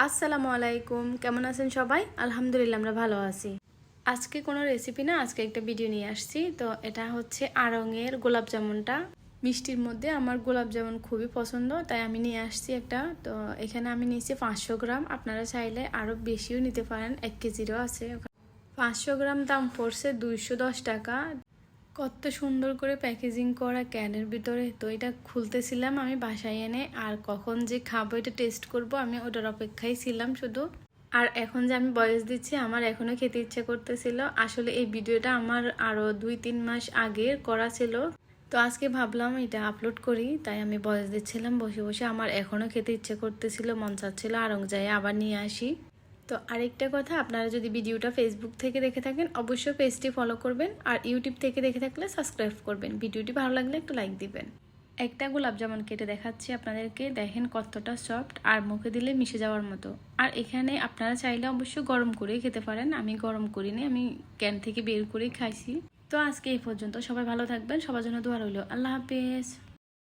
আসসালামু আলাইকুম। কেমন আছেন সবাই? আলহামদুলিল্লাহ, আমরা ভালো আছি। আজকে কোনো রেসিপি না, আজকে একটা ভিডিও নিয়ে আসছি। তো এটা হচ্ছে আড়ঙের গোলাপ জামুনটা। মিষ্টির মধ্যে আমার গোলাপ জামুন খুবই পছন্দ, তাই আমি নিয়ে আসছি একটা। তো এখানে আমি নিয়েছি পাঁচশো গ্রাম। আপনারা চাইলে আরও বেশিও নিতে পারেন, এক কেজিরও আছে। পাঁচশো গ্রাম দাম পড়ছে দুইশো দশ টাকা। কত সুন্দর করে প্যাকেজিং করা ক্যানের ভিতরে। তো এটা খুলতেছিলাম আমি বাসায় এনে, আর কখন যে খাব এটা টেস্ট করব, আমি ওটার অপেক্ষায় ছিলাম শুধু। আর এখন যে আমি বয়স দিচ্ছি, আমার এখনও খেতে ইচ্ছে করতেছিল। আসলে এই ভিডিওটা আমার আরও দুই তিন মাস আগের করা ছিল। তো আজকে ভাবলাম এটা আপলোড করি, তাই আমি বয়স দিচ্ছিলাম, বসে বসে আমার এখনও খেতে ইচ্ছে করতেছিল, মন চাচ্ছিল আরং যাই আবার নিয়ে আসি। তো আরেকটা কথা, আপনারা যদি ভিডিওটা ফেসবুক থেকে দেখে থাকেন, অবশ্যই পেজটি ফলো করবেন আর ইউটিউব থেকে দেখে থাকলে সাবস্ক্রাইব করবেন। ভিডিওটি ভালো লাগলে একটু লাইক দিবেন। একটা গোলাপ জামুন কেটে দেখাচ্ছি আপনাদেরকে। দেখেন কতটা সফট আর মুখে দিলে মিশে যাওয়ার মতো। আর এখানে আপনারা চাইলে অবশ্যই গরম করেই খেতে পারেন। আমি গরম করিনি, আমি ক্যান থেকে বের করেই খাইছি। তো আজকে এই পর্যন্ত। সবাই ভালো থাকবেন। সবার জন্য দোয়া রইল। আল্লাহ হাফেজ।